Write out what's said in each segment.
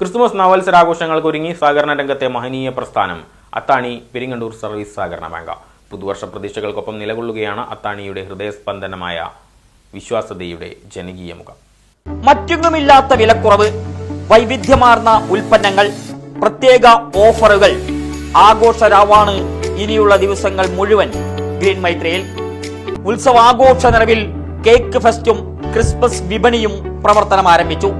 Christmas നവത്സരാഘോഷങ്ങൾക്ക് ഒരുങ്ങി സഹകരണ രംഗത്തെ മഹനീയ പ്രസ്ഥാനം. അത്താണി പെരിങ്ങണ്ടൂർ സർവീസ് സഹകരണ ബാങ്ക്. പുതുവർഷ പ്രതീക്ഷകൾക്കൊപ്പം നിലകൊള്ളുകയാണ് അത്താണിയുടെ ഹൃദയസ്പന്ദനമായ വിശ്വാസതയുടെ ജനകീയ മുഖം. മറ്റൊന്നുമില്ലാത്ത വിലക്കുറവ് വൈവിധ്യമാർന്ന ഉൽപ്പന്നങ്ങൾ പ്രത്യേക ഓഫറുകൾ. ആഘോഷരാവാണ് ഇനിയുള്ള ദിവസങ്ങൾ മുഴുവൻ ഗ്രീൻ മൈത്രയിൽ. ഉത്സവാഘോഷ നിറവിൽ കേക്ക് ഫെസ്റ്റും ക്രിസ്മസ് വിപണിയും പ്രവർത്തനം ആരംഭിച്ചു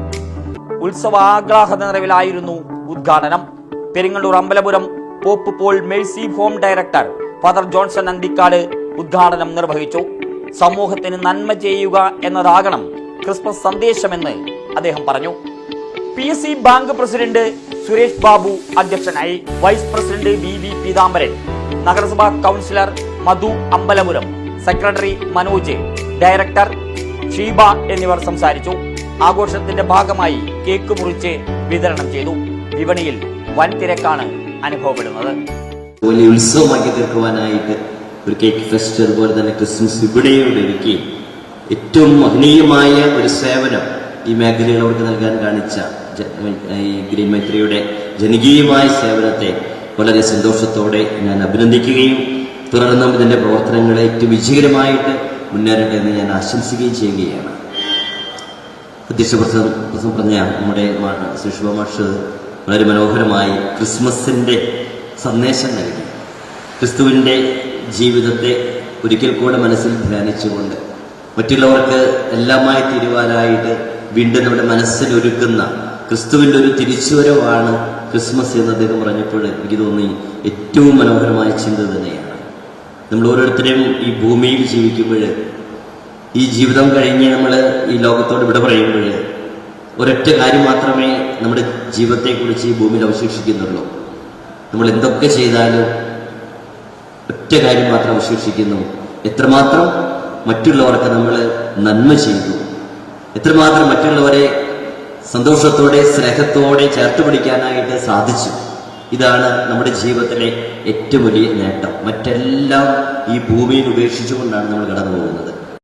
ഉത്സവാഹ്ലാദ നിറവിലായിരുന്നു ഉദ്ഘാടനം. Peringalloor Ambalapuram pope Paul mercy home director father Johnson Anthikkad ഉദ്ഘാടനം നിർവഹിച്ചു. സമൂഹത്തിന് നന്മ ചെയ്യുക എന്നതാകണം ക്രിസ്മസ് സന്ദേശമെന്ന് അദ്ദേഹം പറഞ്ഞു. P S C bank president Suresh Babu അധ്യക്ഷനായി vice president V V Peethambaran നഗരസഭാ councillor Madhu Ambalapuram secretary Manoj director Sheeba എന്നിവർ സംസാരിച്ചു. ആഘോഷത്തിന്റെ ഭാഗമായി കേക്ക് മുറിച്ച് വിതരണം ചെയ്തു. വിപണിയിൽ വൻ തിരക്കാണ് അനുഭവപ്പെടുന്നത്. വലിയ ഉത്സവമാക്കി തീർക്കുവാനായിട്ട് ഒരു കേക്ക് ഫെസ്റ്റ് അതുപോലെ തന്നെ ക്രിസ്മസ് വിപണിയോട് എനിക്ക്. ഏറ്റവും മഹനീയമായ ഒരു സേവനം ഈ മേഖലയിൽ അവർക്ക് നൽകാൻ കാണിച്ച ഈ ഗ്രീൻ മൈത്രിയുടെ ജനകീയമായ സേവനത്തെ വളരെ സന്തോഷത്തോടെ ഞാൻ അഭിനന്ദിക്കുകയും തുടർന്നും ഇതിന്റെ പ്രവർത്തനങ്ങളെ ഏറ്റവും വിജയകരമായിട്ട് മുന്നേറട്ടെ എന്ന് ഞാൻ ആശംസിക്കുകയും ചെയ്യുകയാണ്. അധ്യക്ഷ പ്രസം പറഞ്ഞ നമ്മുടെ സുഷുഭമാഷ് മാഷ് വളരെ മനോഹരമായി ക്രിസ്മസിന്റെ സന്ദേശം നൽകി. ക്രിസ്തുവിന്റെ ജീവിതത്തെ ഒരിക്കൽ കൂടെ മനസ്സിൽ ധ്യാനിച്ചുകൊണ്ട് മറ്റുള്ളവർക്ക് എല്ലാമായി തീരുവാനായിട്ട് വീണ്ടും നമ്മുടെ മനസ്സിൽ ഒരുക്കുന്ന ക്രിസ്തുവിന്റെ ഒരു തിരിച്ചുവരവാണ് ക്രിസ്മസ് എന്ന് അദ്ദേഹം പറഞ്ഞപ്പോൾ എനിക്ക് തോന്നി ഏറ്റവും മനോഹരമായ ചിന്ത തന്നെയാണ്. നമ്മൾ ഓരോരുത്തരെയും ഈ ഭൂമിയിൽ ജീവിക്കുമ്പോൾ ഈ ജീവിതം കഴിഞ്ഞ് നമ്മൾ ഈ ലോകത്തോട് വിട പറയുമ്പോൾ ഒരൊറ്റ കാര്യം മാത്രമേ നമ്മുടെ ജീവിതത്തെക്കുറിച്ച് ഈ ഭൂമിയിൽ അവശേഷിക്കുന്നുള്ളൂ. നമ്മൾ എന്തൊക്കെ ചെയ്താലും ഒറ്റ കാര്യം മാത്രം അവശേഷിക്കുന്നു. എത്രമാത്രം മറ്റുള്ളവർക്ക് നമ്മൾ നന്മ ചെയ്തു. എത്രമാത്രം മറ്റുള്ളവരെ സന്തോഷത്തോടെ സ്നേഹത്തോടെ ചേർത്ത് പിടിക്കാനായിട്ട് സാധിച്ചു. ഇതാണ് നമ്മുടെ ജീവിതത്തിലെ ഏറ്റവും വലിയ നേട്ടം. മറ്റെല്ലാം ഈ ഭൂമിയിൽ ഉപേക്ഷിച്ചുകൊണ്ടാണ് നമ്മൾ കടന്നു പോകുന്നത്